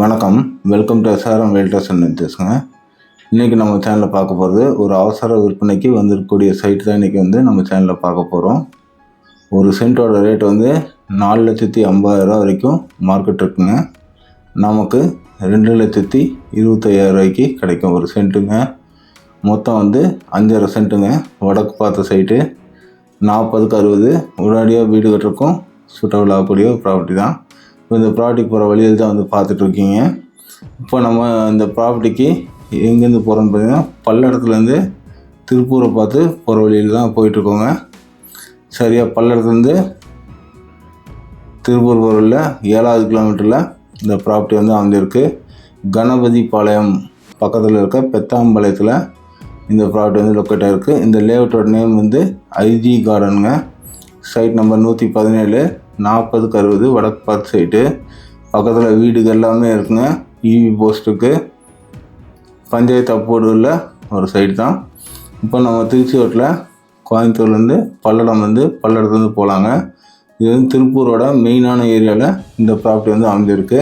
வணக்கம். Welcome to SRM welders and இன்றைக்கி நம்ம சேனலில் பார்க்க போகிறது ஒரு அவசர விற்பனைக்கு வந்திருக்கக்கூடிய சைட் தான் இன்றைக்கி வந்து நம்ம சேனலில் பார்க்க போகிறோம் ஒரு சென்ட்டோட ரேட் வந்து நாலு லட்சத்தி ஐம்பதாயிரரூவா வரைக்கும் மார்க்கெட் இருக்குங்க. நமக்கு ரெண்டு லட்சத்தி இருபத்தையாயிரம் ரூபாய்க்கு கிடைக்கும் ஒரு சென்ட்டுங்க மொத்தம் வந்து அஞ்சரை சென்ட்டுங்க வடக்கு பார்த்த சைட்டு நாற்பதுக்கு அறுபது. உடனடியாக வீடு கட்டுறக்கும் சூட்டபிள் ஆகக்கூடிய ப்ராப்பர்ட்டி தான். இந்த ப்ராப்பர்ட்டிக்கு போகிற வழியில் தான் வந்து பார்த்துட்ருக்கீங்க. இப்போ நம்ம இந்த ப்ராப்பர்ட்டிக்கு எங்கேருந்து போகிறோம்னு பார்த்தீங்கன்னா பல்லடத்துலேருந்து திருப்பூரை பார்த்து போகிற வழியில் தான் போயிட்டுருக்கோங்க. சரியாக பல்லடத்துலேருந்து திருப்பூர் போகிற ஏழாவது கிலோமீட்டரில் இந்த ப்ராப்பர்ட்டி வந்து அமைஞ்சிருக்கு. கணபதி பாளையம் பக்கத்தில் இருக்க பெத்தாம்பாளையத்தில் இந்த ப்ராப்பர்ட்டி வந்து லொக்கேட் ஆகிருக்கு இந்த லேஅவுட்டோட நேம் வந்து ஐஜி கார்டனுங்க சைட் நம்பர் நூற்றி பதினேழு. நாற்பதுக்கு அறுபது வடக்கு பார்த்து சைட்டு பக்கத்தில் வீடுகள் எல்லாமே இருக்குங்க. இவி போஸ்ட்டுக்கு பஞ்சாயத்து அப்போடு உள்ள ஒரு சைடு தான். இப்போ நம்ம திருச்சி ரோட்டில் கோயம்புத்தூர்லேருந்து பல்லடம் வந்து பல்லடத்துலேருந்து போகலாங்க இது வந்து திருப்பூரோட மெயினான ஏரியாவில் இந்த ப்ராப்பர்ட்டி வந்து அமைஞ்சிருக்கு.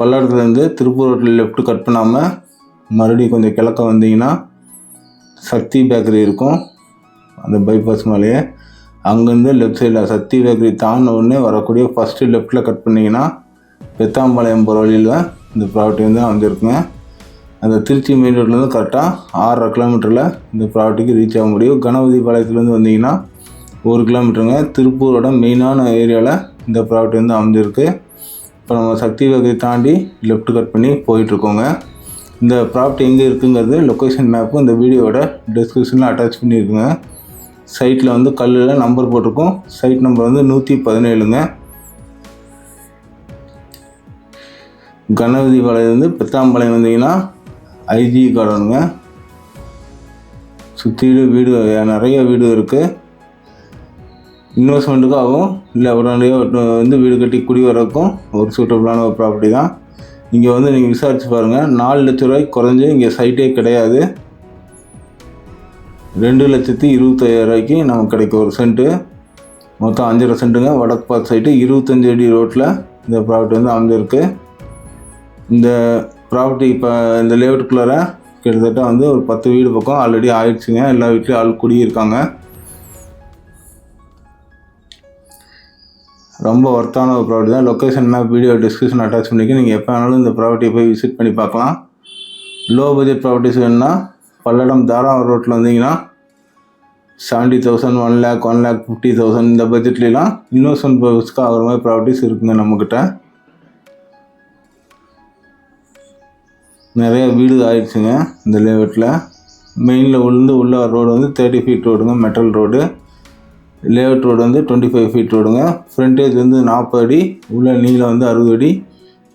பல்லடத்துலேருந்து திருப்பூர் ரோட்டில் லெஃப்ட் கட் பண்ணாமல் மறுபடியும் கொஞ்சம் கிழக்க வந்தீங்கன்னா சக்தி பேக்கரி இருக்கும். அந்த பைபாஸ் மேலேயே அங்கேருந்து லெஃப்ட் சைடில் சக்தி பேக்கரி தாண்டின உடனே வரக்கூடிய ஃபஸ்ட்டு லெஃப்ட்டில் கட் பண்ணிங்கன்னா பெத்தாம்பாளையம் போகிற வழியில் தான் இந்த ப்ராப்பர்ட்டி வந்து அமைஞ்சிருக்குங்க. அந்த திருச்சி மெயின் ரோட்லேருந்து கரெக்டாக ஆறரை கிலோமீட்டரில் இந்த ப்ராப்பர்ட்டிக்கு ரீச் ஆக முடியும். கணபதி பாளையத்துலேருந்து வந்தீங்கன்னா ஒரு கிலோமீட்டருங்க திருப்பூரோட மெயினான ஏரியாவில் இந்த ப்ராப்பர்ட்டி வந்து அமைஞ்சிருக்கு. இப்போ நம்ம சக்தி பேக்கரி தாண்டி லெஃப்ட் கட் பண்ணி போயிட்டுருக்கோங்க. இந்த ப்ராப்பர்ட்டி எங்கே இருக்குங்கிறது லொக்கேஷன் மேப்பும் இந்த வீடியோவோட டிஸ்கிரிப்ஷனில் அட்டாச் பண்ணியிருக்குங்க. சைட்டில் வந்து கல்லில் நம்பர் போட்டிருக்கும். சைட் நம்பர் வந்து நூற்றி பதினேழுங்க. கணபதி பாளையம் வந்து பெத்தாம்பாளையம் வந்தீங்கன்னா ஐஜி கார்டனுங்க. சுற்றிலும் வீடு நிறைய வீடு இருக்குது இன்வெஸ்ட்மெண்ட்டுக்கும் ஆகும். இல்லை உடனடியாக வந்து வீடு கட்டி குடி வரக்கும் ஒரு சூட்டபுளான ஒரு ப்ராப்பர்ட்டி தான். இங்கே வந்து நீங்கள் விசாரிச்சு பாருங்கள் நாலு லட்ச ரூபாய்க்கு குறைஞ்சி இங்கே சைட்டே கிடையாது. ரெண்டு லட்சத்தி இருபத்தையாயிரரூவாய்க்கு நமக்கு கிடைக்கும் ஒரு சென்ட்டு. மொத்தம் அஞ்சரை சென்ட்டுங்க. வடக்கு பார்த்து சைட்டு இருபத்தஞ்சி அடி ரோட்டில் இந்த ப்ராப்பர்ட்டி வந்து அமைஞ்சிருக்கு. இந்த ப்ராப்பர்ட்டி இப்போ இந்த லேஅவுட்டுக்குள்ளார கிட்டத்தட்ட வந்து ஒரு பத்து வீடு பக்கம் ஆல்ரெடி ஆயிடுச்சுங்க. எல்லா வீட்லேயும் ஆள் குடியிருக்காங்க. ரொம்ப ஒர்த்தான ஒரு ப்ராப்பர்ட்டி தான். Location map video description attach பண்ணிக்க. நீங்கள் எப்போ வேணாலும் இந்த ப்ராப்பர்ட்டியை போய் விசிட் பண்ணி பார்க்கலாம். லோ பட்ஜெட் ப்ராப்பர்ட்டிஸ் வேணுன்னா பல்லடம் தாராவரம் ரோட்டில் வந்தீங்கன்னா seventy thousand one lakh one lakh fifty thousand இந்த பட்ஜெட்லாம் இன்வெஸ்ட்மெண்ட் பர்பஸ்க்கு ஆகிற மாதிரி ப்ராப்பர்ட்டிஸ் இருக்குங்க நம்மக்கிட்ட நிறைய வீடு ஆயிடுச்சுங்க இந்த லேஅவுட்டில் மெயினில் உளுந்து உள்ள ரோடு வந்து தேர்ட்டி ஃபீட் ரோடுங்க மெட்டல் ரோடு லேஅவுட் ரோடு வந்து டுவெண்ட்டி ஃபைவ் ஃபீட் ரோடுங்க ஃப்ரண்டேஜ் வந்து நாற்பது அடி உள்ள நீளம் வந்து அறுபது அடி.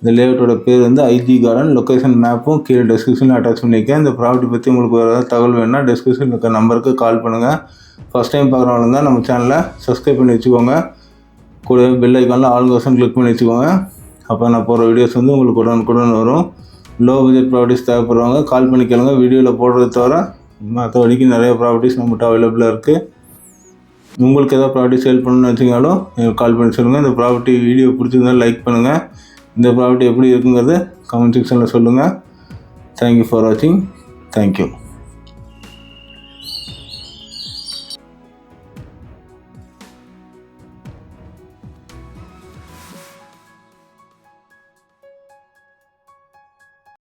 இந்த லேஅவுட்டோட பேர் வந்து ஐஜி கார்டன் லொக்கேஷன் மேப்பும் கீழே டிஸ்கிரிப்ஷனில் அட்டாச் பண்ணியிருக்கேன். இந்த ப்ராப்பர்ட்டி பற்றி உங்களுக்கு வேறு ஏதாவது தகவல் வேணுன்னா டிஸ்கிரிப்ஷனில் இருக்க நம்பருக்கு கால் பண்ணுங்கள் ஃபஸ்ட் டைம் பார்க்குறவங்க தான் நம்ம சேனலை சப்ஸ்கிரைப் பண்ணி வச்சுக்கோங்க. கூட பெல் ஐக்கானில் ஆல் கோஷன் கிளிக் பண்ணி வச்சுக்கோங்க. அப்போ நான் போகிற வீடியோஸ் வந்து உங்களுக்கு உடனுக்குடன் வரும். லோ பட்ஜெட் ப்ராப்பர்ட்டிஸ் தேவைப்படுறவங்க கால் பண்ணி கேளுங்க. வீடியோவில் போடுறத தவிர மற்றபடிக்கு நிறைய ப்ராப்பர்ட்டிஸ் நம்மகிட்ட அவைலபிளாக இருக்குது உங்களுக்கு எதாவது ப்ராப்பர்ட்டி சேல் பண்ணணும்னு வச்சிங்கனாலும் எனக்கு கால் பண்ணி சொல்லுங்கள் இந்த ப்ராப்பர்ட்டி வீடியோ பிடிச்சிருந்தாலும் லைக் பண்ணுங்கள் இந்த ப்ராப்பர்ட்டி எப்படி இருக்குங்கிறது கமெண்ட் செக்ஷனில் சொல்லுங்கள் தேங்க்யூ ஃபார் வாட்சிங் தேங்க்யூ